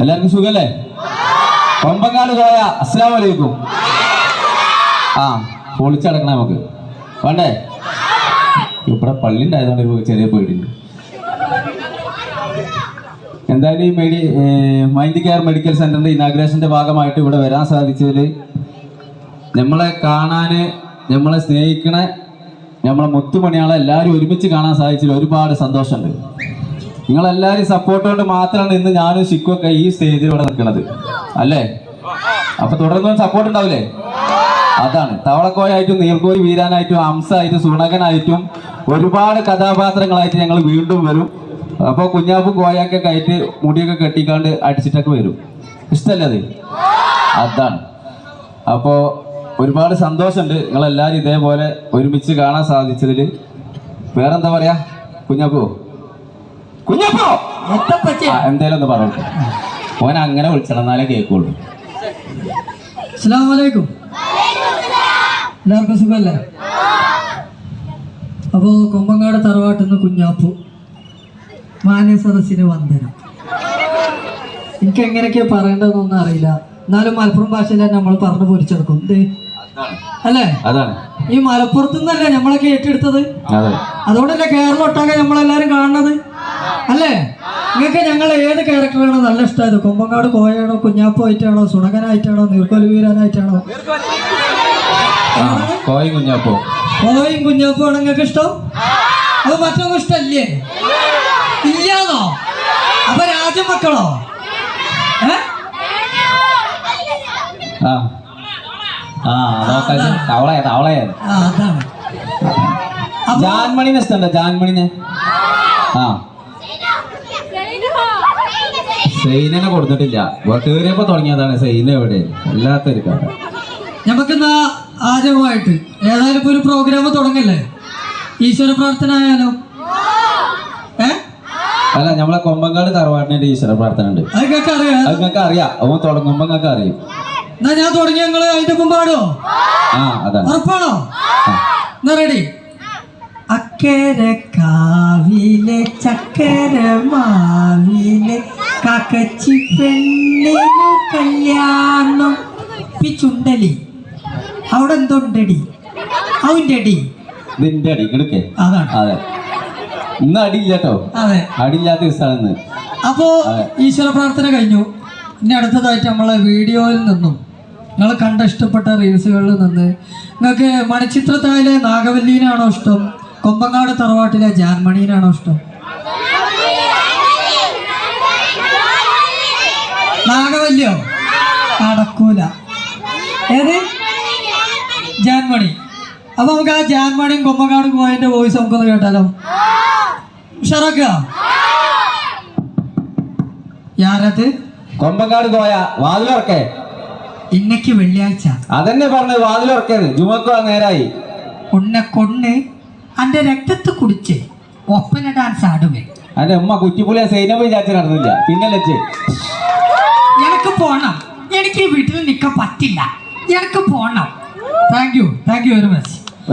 എല്ലാവർക്കും സുഖല്ലേ? കൊമ്പങ്കാട് കോയ അസ്സാം വലൈക്കും ആ പൊളിച്ചടക്കണം നമുക്ക്. വേണ്ടേ? ഇവിടെ പള്ളി ഉണ്ടായതുകൊണ്ട് ഒരു ചെറിയ പേടിയുണ്ട്. എന്തായാലും ഈ മെഡി മൈൻഡ് കെയർ മെഡിക്കൽ സെന്ററിന്റെ ഇനാഗ്രേഷന്റെ ഭാഗമായിട്ട് ഇവിടെ വരാൻ സാധിച്ചതിൽ നമ്മളെ കാണാന് നമ്മളെ സ്നേഹിക്കണ നമ്മളെ മുത്തുമണിയാളെ എല്ലാവരും ഒരുമിച്ച് കാണാൻ സാധിച്ചതിൽ ഒരുപാട് സന്തോഷമുണ്ട്. നിങ്ങളെല്ലാവരും സപ്പോർട്ട് കൊണ്ട് മാത്രമാണ് ഇന്ന് ഞാനും ശിക്കൊക്കെ ഈ സ്റ്റേജിൽ ഇവിടെ നിൽക്കുന്നത്. അല്ലേ? അപ്പൊ തുടർന്നും സപ്പോർട്ട് ഉണ്ടാവില്ലേ അതാണ്. തവളക്കോയായിട്ടും നീർക്കോലി വീരാനായിട്ടും ഹംസായിട്ടും സുണകനായിട്ടും ഒരുപാട് കഥാപാത്രങ്ങളായിട്ട് ഞങ്ങൾ വീണ്ടും വരും. അപ്പോൾ കുഞ്ഞാപ്പും കോയാക്കൊക്കെ ആയിട്ട് മുടിയൊക്കെ കെട്ടിക്കാണ്ട് അടിച്ചിട്ടൊക്കെ വരും. ഇഷ്ടല്ലേ അത്? അതാണ്. അപ്പോൾ ഒരുപാട് സന്തോഷമുണ്ട് നിങ്ങളെല്ലാവരും ഇതേപോലെ ഒരുമിച്ച് കാണാൻ സാധിച്ചതിൽ വേറെന്താ പറയാ കുഞ്ഞാപ്പോ? കുഞ്ഞാപ്പോ എന്തേലും ഒന്ന് പറയട്ടെ ഓൻ അങ്ങനെ വിളിച്ചണം എന്നാലേ കേൾക്കുള്ളൂ അസ്സലാമലൈക്കും. എല്ലാവർക്കും സുഖമല്ലേ അപ്പോൾ കൊമ്പങ്ങാട് തറവാട്ടിൽ നിന്ന് കുഞ്ഞാപ്പു സദസ്സിന് വന്ദനം. എനിക്ക് എങ്ങനെയൊക്കെയാ പറയേണ്ടതെന്നൊന്നും അറിയില്ല. എന്നാലും മലപ്പുറം ഭാഷയിലെ നമ്മൾ പറഞ്ഞു പൊരിച്ചെടുക്കും. അല്ലേ? അതാണ്. ഈ മലപ്പുറത്തു നിന്നല്ലേ നമ്മളൊക്കെ ഏറ്റെടുത്തത്? അതെ. അതുകൊണ്ടല്ലേ കേരളം ഒട്ടാകെ നമ്മളെല്ലാരും കാണുന്നത്? അല്ലേ? നിങ്ങൾക്ക് ഞങ്ങൾ ഏത് ക്യാരക്ടറാണോ നല്ല ഇഷ്ടമായത്? കൊമ്പങ്ങാട് കോയാണോ കുഞ്ഞാപ്പോ ആയിട്ടാണോ സുണകനായിട്ടാണോ നീർക്കോലി വീരാനായിട്ടാണോ? കോയും കുഞ്ഞാപ്പോ. കോയും കുഞ്ഞാപ്പോ ആണ് നിങ്ങൾക്ക് ഇഷ്ടം? അത് മറ്റൊന്നും ഇഷ്ടമല്ലേ? ഇല്ലാന്നോ? അപ്പൊ രാജമക്കളോ ജാൻമണിനെ ഇഷ്ടമുണ്ടോ? ജാൻമണിനെ. ആ. സൈനനെ കൊടുത്തിട്ടില്ല. കേറിയപ്പോ തുടങ്ങിയതാണ് സൈന എവിടെ എല്ലാത്തൊരു കഥ. നമുക്കെന്നാ ആദ്യമായിട്ട് ഏതായാലും ഇപ്പൊ ഒരു പ്രോഗ്രാം തുടങ്ങല്ലേ? ഈശ്വര പ്രാർത്ഥന ആയാലോ? ഏ? അല്ല നമ്മളെ കൊമ്പങ്കാട് തറവാടിനായിട്ട് ഈശ്വര പ്രാർത്ഥന ഉണ്ട്. നിങ്ങൾക്ക് അറിയാം. അത് നിങ്ങൾക്ക് അറിയാം. അവൻ തുടങ്ങുമ്പോ നിങ്ങൾക്ക് അറിയും. എന്നാ ഞാൻ തുടങ്ങി ഞങ്ങൾ അതിന്റെ കുമ്പാടോ ആ അതാണ്. ഉറപ്പാണോ. എന്നാ റെഡി അക്കര കാവിലെ ചക്കര മാവിലെ കക്കച്ചി പെണ്ണിനു കല്യാണം. ഈ ചുണ്ടലി. അവിടെ എന്തുണ്ടടി? അവന്റെ അടി നിന്റെ അടി കിടക്കേ അതാണ്. അതെ. ഇന്ന് അടിയില്ല കേട്ടോ അതെ. അടിയില്ലാത്ത ദിവസമാണ് അപ്പോ ഈശ്വര പ്രാർത്ഥന കഴിഞ്ഞു. ഇനി അടുത്തതായിട്ട് നമ്മളെ വീഡിയോയിൽ നിന്നും നിങ്ങൾ കണ്ട ഇഷ്ടപ്പെട്ട റീൽസുകളിൽ നിന്ന് നിങ്ങൾക്ക് മണിച്ചിത്രത്തായാലെ നാഗവല്ലീനാണോ ഇഷ്ടം? കൊമ്പങ്ങാട് തറവാട്ടിലെ ജാൻമണീനാണോ ഇഷ്ടം? നാഗവല്ലിയോ? നടക്കൂല. ഏത്? ജാൻമണി. അപ്പൊ നമുക്ക് ആ ജാൻമണിയും കൊമ്പങ്ങാടും പോയതിന്റെ വോയിസ് നമുക്കൊന്ന് കേട്ടാലോ? ഉഷാറാക്കുക? യാരത്? കൊമ്പങ്കാട് പോയ വാതിലുറക്കേ. ഇന്നക്ക് വെള്ളിയാഴ്ച. അതന്നെ പറഞ്ഞു വാതിലുറക്കേന്ന്. ജുമക്കോ നേരായി. ഉന്നെ കൊണ്ണ് അന്റെ രക്തത്ത് കുടിച്ച് ഒപ്പന ഡാൻസ് ആടുമേ. അതിന്റെ ഉമ്മ കുറ്റിപ്പുളിയ സൈനവും വിചാരിച്ചു നടന്നില്ല. പിന്നെ ലച്ച് എനിക്ക് പോണം എനിക്ക് വീട്ടിൽ നിൽക്കാൻ പറ്റില്ല. എനിക്ക് പോണം. Thank you thank you very much